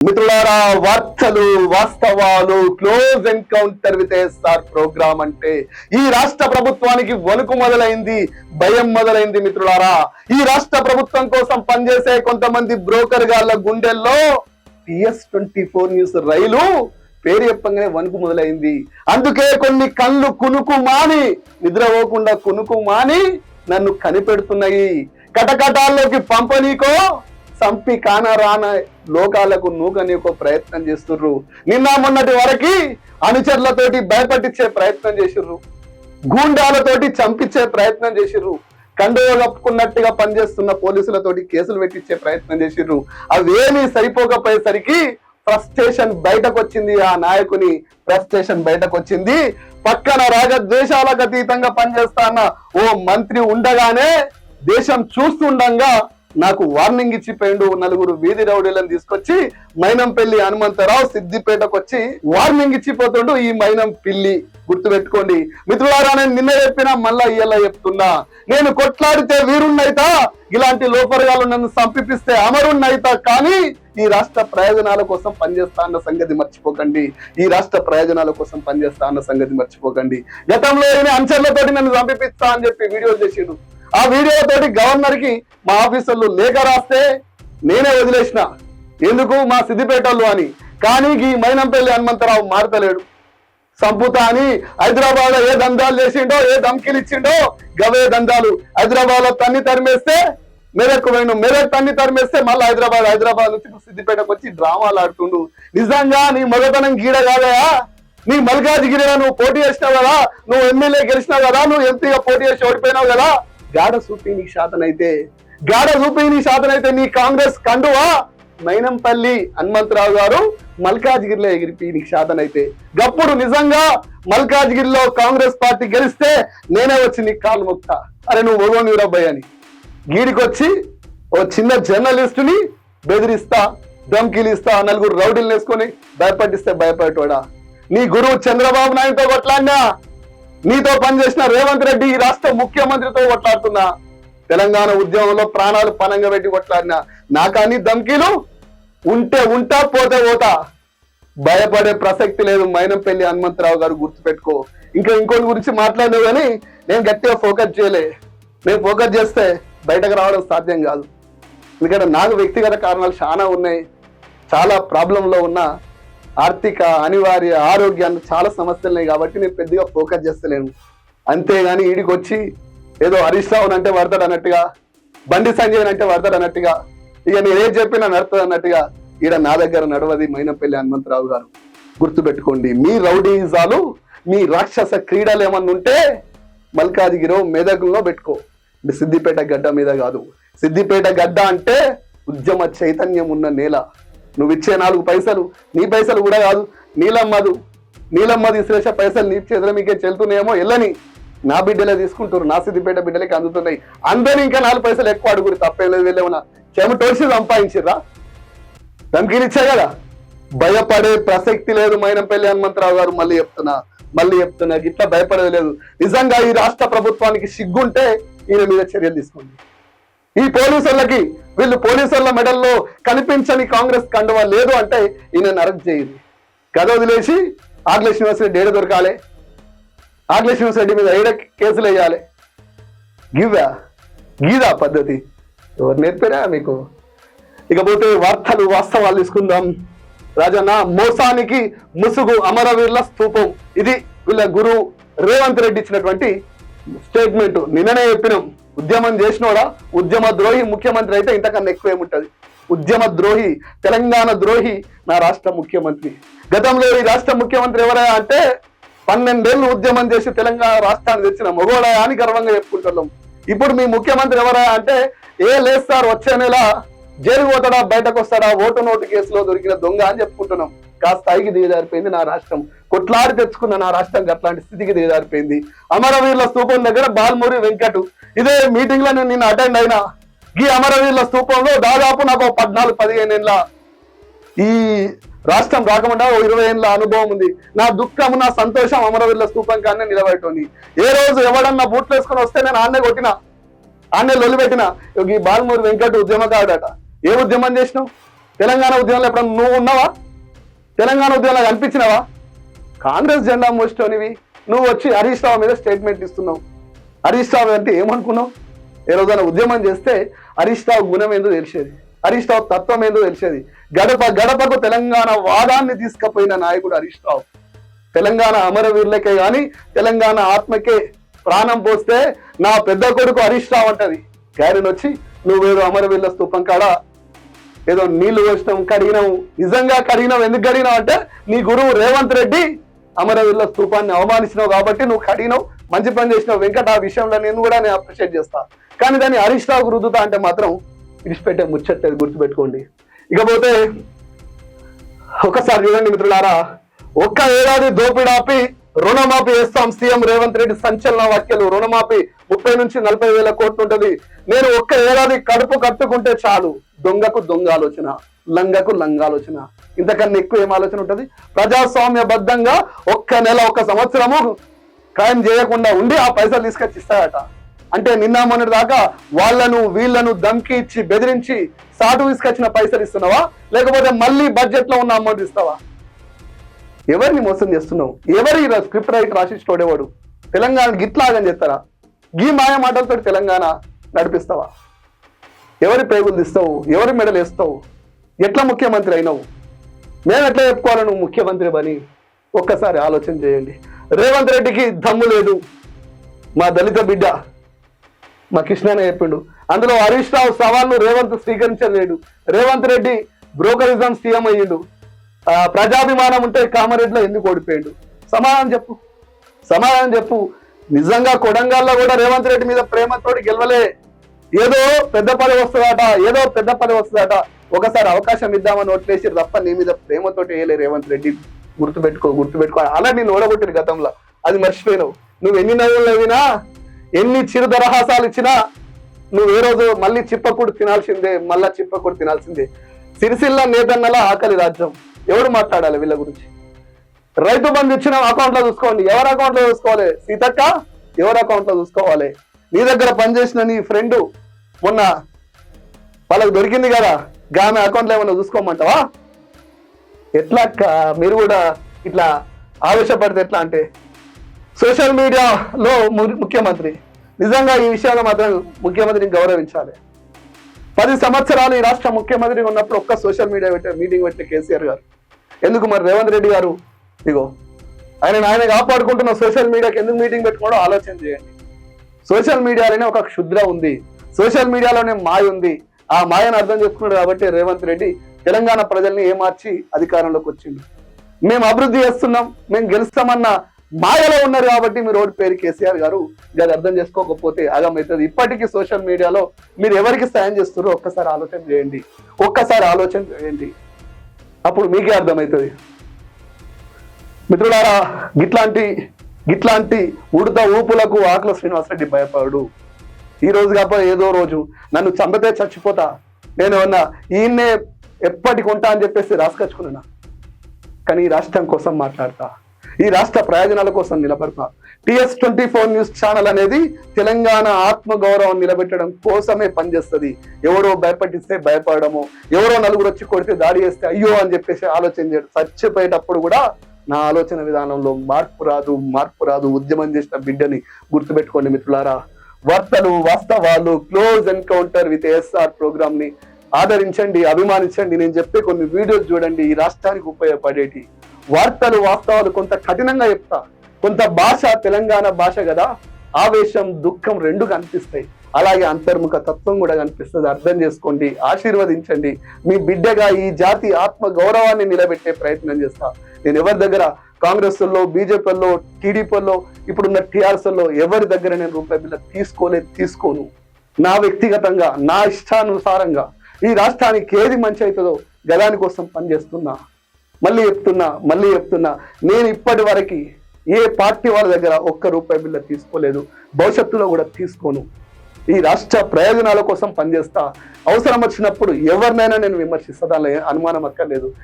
మిత్రులారా వార్తలు వాస్తవాలు close encounter with SR programme అంటే ఈ రాష్ట్ర ప్రభుత్వానికి వణుకు మొదలైంది భయం మొదలైంది మిత్రులారా. ఈ రాష్ట్ర ప్రభుత్వం కోసం పనిచేసే కొంతమంది బ్రోకర్ గాళ్ళ గుండెల్లో టిఎస్ ట్వంటీ ఫోర్ న్యూస్ రైలు పేరు చెప్పంగానే వణుకు మొదలైంది. అందుకే కొన్ని కళ్ళు కునుకు మాని నిద్రపోకుండా కునుకు మాని నన్ను కనిపెడుతున్నాయి. కటకటాల్లోకి పంపనీకో సంపి కాన రాన లోకాలకు నూకనీకో ప్రయత్నం చేస్తుర్రు. నిన్న మొన్నటి వరకి అనుచరులతోటి భయపట్టించే ప్రయత్నం చేసిర్రు. గూండాలతోటి చంపించే ప్రయత్నం చేసిర్రు. కండువ కప్పుకున్నట్టుగా పనిచేస్తున్న పోలీసులతోటి కేసులు పెట్టించే ప్రయత్నం చేసిర్రు. అవేమీ సరిపోకపోయేసరికి ఫ్రస్ట్రేషన్ బయటకు వచ్చింది ఆ నాయకుని. ఫ్రస్ట్రేషన్ బయటకు వచ్చింది పక్కన రాగద్వేషాలకు అతీతంగా పనిచేస్తా ఓ మంత్రి ఉండగానే దేశం చూస్తుండగా నాకు వార్నింగ్ ఇచ్చిపోయిండు నలుగురు వీధి రౌడీలను తీసుకొచ్చి మైనంపల్లి హనుమంతరావు సిద్దిపేటకు వచ్చి వార్నింగ్ ఇచ్చిపోతుండు ఈ మైనం పిల్లి. గుర్తుపెట్టుకోండి. మిత్రులారా నేను నిన్న చెప్పినా మళ్ళా ఇయ్యలా చెప్తున్నా. నేను కొట్లాడితే వీరున్నైతా ఇలాంటి లోపరగాలు నన్ను సంపిపిస్తే అమరున్నైతా కానీ ఈ రాష్ట్ర ప్రయోజనాల కోసం పనిచేస్తా అన్న సంగతి మర్చిపోకండి. ఈ రాష్ట్ర ప్రయోజనాల కోసం పనిచేస్తా అన్న సంగతి మర్చిపోకండి. గతంలో ఈయన అంచర్లతోటి నన్ను చంపిపిస్తా అని చెప్పి వీడియోలు చేసిండు. ఆ వీడియో తోటి గవర్నర్కి మా ఆఫీసర్లు లేఖ రాస్తే నేనే వదిలేసిన. ఎందుకు? మా సిద్దిపేటలో అని. కానీ ఈ మైనంపల్లి హనుమంతరావు మారతలేడు. సంపుతా అని హైదరాబాద్లో ఏ దందాలు చేసిండో ఏ ధమ్కీలు ఇచ్చిండో గవే దందాలు. హైదరాబాద్లో తన్ని తరిమేస్తే మెదక్ పోయిన మెదక్ తన్ని తరిమేస్తే మళ్ళీ హైదరాబాద్ హైదరాబాద్ నుంచి సిద్దిపేటకు వచ్చి డ్రామాలు ఆడుతుండు. నిజంగా నీ మగతనం గీడ కాదయా? నీ గిరిగా నువ్వు పోటీ చేసినావు కదా? నువ్వు ఎమ్మెల్యే గెలిచినావు కదా? నువ్వు ఎంపీగా పోటీ చేసి ఓడిపోయినావు కదా? గాఢ చూపి నీ శాతం గాఢ చూపి నీ శాతం నీ కాంగ్రెస్ కండువా? మైనంపల్లి హనుమంతరావు గారు మల్కాజ్గిరిలో ఎగిరిపి నీకు శాతం గప్పుడు నిజంగా మల్కాజ్గిరిలో కాంగ్రెస్ పార్టీ గెలిస్తే నేనే వచ్చి నీకు కాలు మొక్తా. అరే నువ్వు మొగోని రబ్బాయి అని. గీడికొచ్చి ఓ చిన్న జర్నలిస్టుని బెదిరిస్తా ధమ్కీలు ఇస్తా నలుగురు రౌడీలు వేసుకొని భయపడిస్తే భయపడేటోడా? నీ గురువు చంద్రబాబు నాయుడుతో కొట్లాడినా? నీతో పనిచేసిన రేవంత్ రెడ్డి ఈ రాష్ట్ర ముఖ్యమంత్రితో కొట్లాడుతున్నా. తెలంగాణ ఉద్యమంలో ప్రాణాలు పనంగా పెట్టి కొట్లాడినా. నాకని ధమ్కీలు? ఉంటే ఉంటా పోతే పోతా. భయపడే ప్రసక్తి లేదు. మైనంపల్లి హనుమంతరావు గారు గుర్తుపెట్టుకో. ఇంకా ఇంకోటి గురించి మాట్లాడినావు కానీ నేను గట్టిగా ఫోకస్ చేయలే. నేను ఫోకస్ చేస్తే బయటకు రావడం సాధ్యం కాదు. ఎందుకంటే నాకు వ్యక్తిగత కారణాలు చాలా ఉన్నాయి. చాలా ప్రాబ్లంలో ఉన్న. ఆర్థిక అనివార్య ఆరోగ్యాన్ని చాలా సమస్యలు ఉన్నాయి కాబట్టి నేను పెద్దగా ఫోకస్ చేస్తలేను. అంతేగాని ఈడికి వచ్చి ఏదో హరీష్ రావు అంటే పడతాడు అన్నట్టుగా బండి సంజయ్ అంటే పడతాడు అన్నట్టుగా ఇక నేను ఏం చెప్పినా నడుతుంది అన్నట్టుగా ఈడ నా దగ్గర నడవది మైనపల్లి హనుమంతరావు గారు. గుర్తుపెట్టుకోండి మీ రౌడీజాలు మీ రాక్షస క్రీడలు ఏమన్నా ఉంటే మల్కాజిగిరో మెదకుల్లో పెట్టుకో. సిద్దిపేట గడ్డ మీద కాదు. సిద్దిపేట గడ్డ అంటే ఉద్యమ చైతన్యం ఉన్న నేల. నువ్వు ఇచ్చే నాలుగు పైసలు నీ పైసలు కూడా కాదు నీలమ్మదు నీలమ్మది శ్రేష పైసలు నీ చేతుల మీకే చెల్తున్నాయేమో ఎల్లని. నా బిడ్డలే తీసుకుంటారు నా సిద్దిపేట బిడ్డలకి అందుతున్నాయి. అందరూ ఇంకా నాలుగు పైసలు ఎక్కువ అడుగురు తప్పేం లేదు వెళ్ళేమన్నా. చెమటోసి సంపాదించిర్రా? ధమ్కీలు ఇచ్చా కదా? భయపడే ప్రసక్తి లేదు మైనంపల్లి హనుమంతరావు గారు మళ్ళీ చెప్తున్నా మళ్ళీ చెప్తున్నా ఇట్లా భయపడేది లేదు. నిజంగా ఈ రాష్ట్ర ప్రభుత్వానికి సిగ్గుంటే ఈయన మీద చర్యలు తీసుకోండి. ఈ పోలీసులకి వీళ్ళు పోలీసుల మెడల్లో కనిపించని కాంగ్రెస్ కండవా లేదు అంటే ఈయన అరెస్ట్ చేయదు గద వదిలేసి ఆగ్ల శ్రీనివాసరెడ్డి ఏడ దొరకాలి? ఆగ్ల శ్రీనివాసరెడ్డి మీద ఏడ కేసులు వేయాలి? గివ్వా? గీదా పద్ధతి? ఎవరు నేర్పారా మీకు? ఇకపోతే వార్తలు వాస్తవాలు తీసుకుందాం. రాజన్న మోసానికి ముసుగు అమరవీరుల స్థూపం. ఇది వీళ్ళ గురువు రేవంత్ రెడ్డి ఇచ్చినటువంటి స్టేట్మెంట్. నిన్ననే చెప్పినాం. ఉద్యమం చేసినోడా? ఉద్యమ ద్రోహి ముఖ్యమంత్రి అయితే ఇంతకన్నా ఎక్కువ ఏముంటుంది ఉద్యమ ద్రోహి తెలంగాణ ద్రోహి నా రాష్ట్ర ముఖ్యమంత్రి. గతంలో ఈ రాష్ట్ర ముఖ్యమంత్రి ఎవరయ్యా అంటే పన్నెండేళ్ళు ఉద్యమం చేసి తెలంగాణ రాష్ట్రాన్ని తెచ్చిన మొగోడయా అని గర్వంగా చెప్పుకుంటున్నాం. ఇప్పుడు మీ ముఖ్యమంత్రి ఎవరయ్యా అంటే ఏ లేదు సార్ వచ్చే నెల జైలు పోతాడా బయటకు వస్తాడా ఓటు నోటు కేసులో దొరికిన దొంగ అని చెప్పుకుంటున్నాం. స్థాయికి దిగజారిపోయింది నా రాష్ట్రం. కొట్లాడి తెచ్చుకున్న నా రాష్ట్రం అట్లాంటి స్థితికి దిగజారిపోయింది. అమరవీరుల స్థూపం దగ్గర బాల్మూరి వెంకట్. ఇదే మీటింగ్లో నేను నిన్న అటెండ్ అయినా. ఈ అమరవీరుల స్థూపంలో దాదాపు నాకు పద్నాలుగు పదిహేను ఏళ్ళ ఈ రాష్ట్రం రాకుండా ఓ ఇరవై ఏళ్ళ అనుభవం ఉంది. నా దుఃఖం నా సంతోషం అమరవీరుల స్థూపం కానీ నిలబెట్టుంది ఏ రోజు ఎవడన్నా బూట్లు వేసుకొని వస్తే నేను ఆన్నే కొట్టిన? ఆన్నే లొల్లి పెట్టిన? ఈ బాల్మూరి వెంకట్ ఉద్యమకాడట ఏ ఉద్యమం చేసినావు? తెలంగాణ ఉద్యమంలో ఎప్పుడన్నా నువ్వు ఉన్నావా? తెలంగాణ ఉద్యమంలో కనిపించినావా? కాంగ్రెస్ జెండా మోసినవి నువ్వు వచ్చి హరీష్ రావు మీద స్టేట్మెంట్ ఇస్తున్నావు. హరీష్ రావు అంటే ఏమనుకున్నావు? ఏ రోజైనా ఉద్యమం చేస్తే హరీష్ రావు గుణం ఏందో తెలిసేది. హరీష్ రావు తత్వం ఏందో తెలిసేది. గడప గడపకు తెలంగాణ వాదాన్ని తీసుకుపోయిన నాయకుడు హరీష్ రావు. తెలంగాణ అమరవీరులకే కానీ తెలంగాణ ఆత్మకే ప్రాణం పోస్తే నా పెద్ద కొడుకు హరీష్ రావు అంటది. గారిని వచ్చి నువ్వేదో అమరవీరుల స్థూపం కాడ? ఏదో నీళ్ళు పోసినాం కడిగినాము నిజంగా కడిగినాం. ఎందుకు కడిగినావు అంటే నీ గురువు రేవంత్ రెడ్డి అమరవీరుల స్థూపాన్ని అవమానించినావు కాబట్టి నువ్వు కడిగినావు మంచి పని చేసినావు. వెంకట ఆ విషయంలో నేను కూడా నేను అప్రిషియేట్ చేస్తా. కానీ దాన్ని హరీష్ రావుకు రుద్దుతా అంటే మాత్రం విడిచిపెట్టే ముచ్చట్లేదు గుర్తుపెట్టుకోండి. ఇకపోతే ఒకసారి చూడండి మిత్రులారా ఒక్క ఏడాది దోపిడాపి రుణమాఫీ చేస్తాం సీఎం రేవంత్ రెడ్డి సంచలన వ్యాఖ్యలు రుణమాఫీ ముప్పై నుంచి నలభై వేల కోట్లు ఉంటుంది. నేను ఒక్క ఏడాది కడుపు కట్టుకుంటే చాలు. దొంగకు దొంగ ఆలోచన లంగకు లంగ ఆలోచన ఇంతకన్నా ఎక్కువ ఏం ఆలోచన ఉంటుంది? ప్రజాస్వామ్య బద్ధంగా ఒక్క నెల ఒక సంవత్సరము క్రైమ్ చేయకుండా ఉండి ఆ పైసలు తీసుకొచ్చి ఇస్తాడట అంటే నిన్న మొన్నటి దాకా వాళ్ళను వీళ్ళను దమ్కి ఇచ్చి బెదిరించి సాటు తీసుకొచ్చిన పైసలు ఇస్తున్నావా? లేకపోతే మళ్ళీ బడ్జెట్లో ఉన్న అమౌంట్ ఇస్తావా? ఎవరిని మోసం చేస్తున్నావు? ఎవరి స్క్రిప్ట్ రైట్ రాసిస్తోడేవాడు తెలంగాణ గిట్లాగని చెప్తారా? గీ మాయ మాటలతో తెలంగాణ నడిపిస్తావా? ఎవరి పేగులు తీస్తావు? ఎవరి మెడలు వేస్తావు? ఎట్లా ముఖ్యమంత్రి అయినావు? మేము ఎట్లా చెప్పుకోవాలి నువ్వు ముఖ్యమంత్రి అని ఒక్కసారి ఆలోచన చేయండి. రేవంత్ రెడ్డికి దమ్ము లేదు. మా దళిత బిడ్డ మా కృష్ణనే చెప్పిండు. అందులో హరీష్ రావు సవాల్ను రేవంత్ స్వీకరించలేడు. రేవంత్ రెడ్డి బ్రోకరిజం సీఎం అయ్యిండు. ఆ, ప్రజాభిమానం ఉంటే కామారెడ్డిలో ఎందుకు ఓడిపోయాడు? సమాధానం చెప్పు. సమాధానం చెప్పు. నిజంగా కొడంగల్లో కూడా రేవంత్ రెడ్డి మీద ప్రేమతోటి గెలవలే. ఏదో పెద్ద పని వస్తుందట ఏదో పెద్ద పని వస్తుందట. ఒకసారి అవకాశం ఇద్దామని ఓట్లేసి తప్ప నీ మీద ప్రేమతోటి వేయలే రేవంత్ రెడ్డి. గుర్తుపెట్టుకో గుర్తుపెట్టుకో. అలా నేను ఓడగొట్టిన గతంలో. అది మర్చిపోయినావు. నువ్వు ఎన్ని నవ్వులు నవ్వినా ఎన్ని చిరు దరహాసాలు ఇచ్చినా నువ్వు ఏ రోజు మళ్ళీ చిప్పకూడు తినాల్సిందే మళ్ళా చిప్పకూడు తినాల్సిందే. సిరిసిల్ల నేతన్నల ఆకలి రాజ్యం. ఎవరు మాట్లాడాలి వీళ్ళ గురించి? రైతు బంధు ఇచ్చిన అకౌంట్లో చూసుకోండి. ఎవరి అకౌంట్లో చూసుకోవాలి? సీతక్క ఎవరి అకౌంట్లో చూసుకోవాలి? నీ దగ్గర పనిచేసిన నీ ఫ్రెండ్ మొన్న వాళ్ళకి దొరికింది కదా గామె అకౌంట్లో ఏమైనా చూసుకోమంటావా? ఎట్లా అక్క మీరు కూడా ఇట్లా ఆవేశపడితే ఎట్లా అంటే? సోషల్ మీడియాలో ము- ముఖ్యమంత్రి. నిజంగా ఈ విషయాల్లో మాత్రం ముఖ్యమంత్రిని గౌరవించాలి. పది సంవత్సరాలు ఈ రాష్ట్ర ముఖ్యమంత్రి ఉన్నప్పుడు ఒక్క సోషల్ మీడియా పెట్టే మీటింగ్ పెట్టిన కేసీఆర్ గారు. ఎందుకు మరి రేవంత్ రెడ్డి గారు ఇగో. ఆయన ఆయన కాపాడుకుంటున్న సోషల్ మీడియాకి ఎందుకు మీటింగ్ పెట్టుకోవడం ఆలోచన చేయండి. సోషల్ మీడియాలోనే ఒక క్షుద్ర ఉంది. సోషల్ మీడియాలోనే మాయ ఉంది. ఆ మాయను అర్థం చేసుకున్నాడు కాబట్టి రేవంత్ రెడ్డి తెలంగాణ ప్రజల్ని ఏమార్చి అధికారంలోకి వచ్చిండు. మేము అభివృద్ధి చేస్తున్నాం మేము గెలుస్తామన్న మాయలో ఉన్నారు కాబట్టి మీరు ఓడి పేరు కేసీఆర్ గారు అది అర్థం చేసుకోకపోతే అగమవుతుంది ఇప్పటికీ సోషల్ మీడియాలో మీరు ఎవరికి సాయం చేస్తున్నారో ఒక్కసారి ఆలోచన చేయండి. ఒక్కసారి ఆలోచన చేయండి. అప్పుడు మీకే అర్థమవుతుంది. మిత్రులారా గిట్లాంటి గిట్లాంటి ఉడత ఊపులకు ఆకుల శ్రీనివాసరెడ్డి భయపడు. ఈ రోజు కాకపోతే ఏదో రోజు నన్ను చంపితే చచ్చిపోతా. నేను ఏమన్నా ఈయన్నే ఎప్పటికి ఉంటా అని చెప్పేసి రాసుకొచ్చుకున్నా కానీ ఈ రాష్ట్రం కోసం మాట్లాడతా. ఈ రాష్ట్ర ప్రయోజనాల కోసం నిలబడతా. TS twenty four news channel అనేది తెలంగాణ ఆత్మగౌరవం నిలబెట్టడం కోసమే పనిచేస్తుంది. ఎవరో భయపట్టిస్తే భయపడము. ఎవరో నలుగురు వచ్చి కొడితే దాడి చేస్తే అయ్యో అని చెప్పేసి ఆలోచన చేయడం చచ్చిపోయేటప్పుడు కూడా నా ఆలోచన విధానంలో మార్పు రాదు మార్పు రాదు ఉద్యమం చేసిన బిడ్డని గుర్తుపెట్టుకోండి మిత్రులారా. వార్తలు వాస్తవాలు క్లోజ్ ఎన్కౌంటర్ విత్ ఎస్ఆర్ ప్రోగ్రామ్ని ఆదరించండి అభిమానించండి. నేను చెప్పే కొన్ని వీడియోస్ చూడండి ఈ రాష్ట్రానికి ఉపయోగపడేటి. వార్తలు వాస్తవాలు కొంత కఠినంగా చెప్తా. కొంత భాష తెలంగాణ భాష కదా? ఆవేశం దుఃఖం రెండు కనిపిస్తాయి. అలాగే అంతర్ముఖ తత్వం కూడా కనిపిస్తుంది. అర్థం చేసుకోండి ఆశీర్వదించండి. మీ బిడ్డగా ఈ జాతి ఆత్మ గౌరవాన్ని నిలబెట్టే ప్రయత్నం చేస్తా. నేను ఎవరి దగ్గర కాంగ్రెస్లో బీజేపీలో టీడీపీలో ఇప్పుడున్న టీఆర్ఎస్లో ఎవరి దగ్గర నేను రూపాయి బిల్ల తీసుకోలేదు తీసుకోను. నా వ్యక్తిగతంగా నా ఇష్టానుసారంగా ఈ రాష్ట్రానికి ఏది మంచి అవుతుందో గదాని కోసం పనిచేస్తున్నా. మళ్ళీ చెప్తున్నా మళ్ళీ చెప్తున్నా. నేను ఇప్పటి వరకు ఏ పార్టీ వాళ్ళ దగ్గర ఒక్క రూపాయి బిల్ల తీసుకోలేదు భవిష్యత్తులో కూడా తీసుకోను. ఈ రాష్ట్ర ప్రయోజనాల కోసం పనిచేస్తా. అవసరం వచ్చినప్పుడు ఎవరినైనా నేను విమర్శిస్తా దానిలో అనుమానం అక్కర్లేదు.